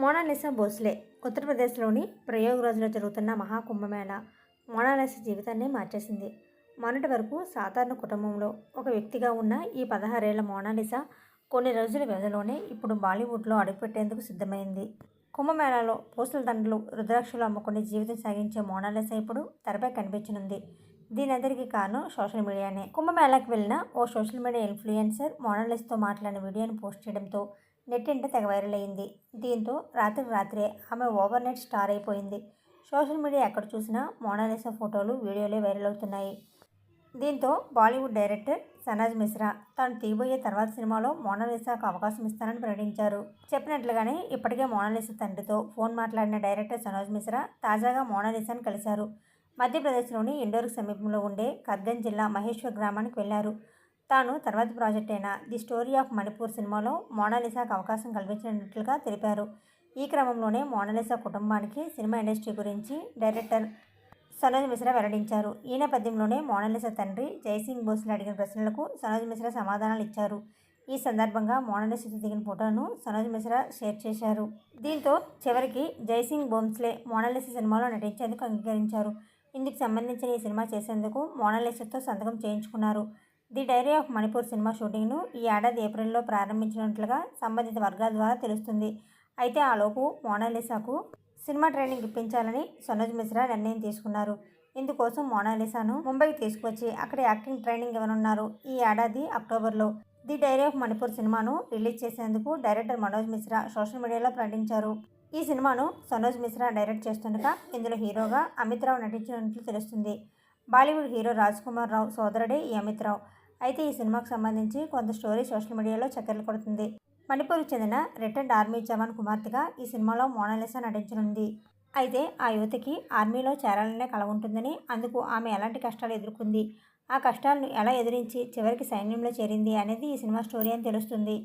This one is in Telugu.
మోనాలిసా భోస్లే ఉత్తరప్రదేశ్లోని ప్రయోగరాజ్లో జరుగుతున్న మహాకుంభమేళ మోనాలిసా జీవితాన్ని మార్చేసింది. మొన్నటి వరకు సాధారణ కుటుంబంలో ఒక వ్యక్తిగా ఉన్న ఈ పదహారేళ్ళ మోనాలిసా కొన్ని రోజుల వ్యవధిలోనే ఇప్పుడు బాలీవుడ్లో అడుగుపెట్టేందుకు సిద్ధమైంది. కుంభమేళాలో పూసల దండలు రుద్రాక్షలు అమ్ముకుని జీవితం సాగించే మోనాలిసా ఇప్పుడు తెరపై కనిపించనుంది. దీనందరికీ కారణం సోషల్ మీడియానే. కుంభమేళాకి వెళ్ళిన ఓ సోషల్ మీడియా ఇన్ఫ్లుయెన్సర్ మోనాలిస్తో మాట్లాడిన వీడియోని పోస్ట్ చేయడంతో నెట్టింట తెగ వైరల్ అయింది. దీంతో రాత్రికి రాత్రే ఆమె ఓవర్ నైట్ స్టార్ అయిపోయింది. సోషల్ మీడియా ఎక్కడ చూసినా మోనాలిసా ఫోటోలు వీడియోలే వైరల్ అవుతున్నాయి. దీంతో బాలీవుడ్ డైరెక్టర్ సనాజ్ మిశ్రా తాను తీయబోయే తర్వాత సినిమాలో మోనాలిసాకు అవకాశం ఇస్తానని ప్రకటించారు. చెప్పినట్లుగానే ఇప్పటికే మోనాలిసా తండ్రితో ఫోన్ మాట్లాడిన డైరెక్టర్ సనోజ్ మిశ్రా తాజాగా మోనాలిసాను కలిశారు. మధ్యప్రదేశ్లోని ఇండోర్కు సమీపంలో ఉండే కర్గన్ జిల్లా మహేశ్వర్ గ్రామానికి వెళ్ళారు. తాను తర్వాత ప్రాజెక్ట్ అయిన ది స్టోరీ ఆఫ్ మణిపూర్ సినిమాలో మోనాలిసాకు అవకాశం కల్పించినట్లుగా తెలిపారు. ఈ క్రమంలోనే మోనాలిసా కుటుంబానికి సినిమా ఇండస్ట్రీ గురించి డైరెక్టర్ సనోజ్ మిశ్రా వెల్లడించారు. ఈ నేపథ్యంలోనే మోనాలిసా తండ్రి జైసింగ్ బోస్లు అడిగిన ప్రశ్నలకు సనోజ్ మిశ్రా సమాధానాలు ఇచ్చారు. ఈ సందర్భంగా మోనాలిసాతో దిగిన ఫోటోను సనోజ్ మిశ్రా షేర్ చేశారు. దీంతో చివరికి జైసింగ్ బోమ్స్లే మోనాలిసా సినిమాలో నటించేందుకు అంగీకరించారు. ఇందుకు సంబంధించిన ఈ సినిమా చేసేందుకు మోనాలిసాతో సంతకం చేయించుకున్నారు. The diary of Manipur cinema షూటింగ్ను ఈ ఏడాది ఏప్రిల్లో ప్రారంభించినట్లుగా సంబంధిత వర్గాల ద్వారా తెలుస్తుంది. అయితే ఆలోపు మోనాలిసాకు సినిమా ట్రైనింగ్ ఇప్పించాలని సనోజ్ మిశ్రా నిర్ణయం తీసుకున్నారు. ఇందుకోసం మోనాలిసాను ముంబైకి తీసుకొచ్చి అక్కడ యాక్టింగ్ ట్రైనింగ్ ఇవ్వనున్నారు ఈ ఏడాది అక్టోబర్లో. ది డైరీ ఆఫ్ మణిపూర్ సినిమాను రిలీజ్ చేసేందుకు డైరెక్టర్ మనోజ్ మిశ్రా సోషల్ మీడియాలో ప్రకటించారు. ఈ సినిమాను సనోజ్ మిశ్రా డైరెక్ట్ చేస్తుండగా ఇందులో హీరోగా అమిత్ రావు నటించినట్లు తెలుస్తుంది. బాలీవుడ్ హీరో రాజ్ కుమార్ రావు సోదరుడే ఈ అమిత్ రావు అయితే ఈ సినిమాకు సంబంధించి కొంత స్టోరీ సోషల్ మీడియాలో చక్కర్లు కొడుతుంది. మణిపూర్కి చెందిన రిటైర్డ్ ఆర్మీ జవాన్ కుమార్తెగా ఈ సినిమాలో మోనాలిసా నటించనుంది. అయితే ఆ యువతికి ఆర్మీలో చేరాలనే కల ఉంటుందని అందుకు ఆమె ఎలాంటి కష్టాలు ఎదుర్కొంది? ఆ కష్టాలను ఎలా ఎదిరించి చివరికి సైన్యంలో చేరింది అనేది ఈ సినిమా స్టోరీ అని తెలుస్తుంది.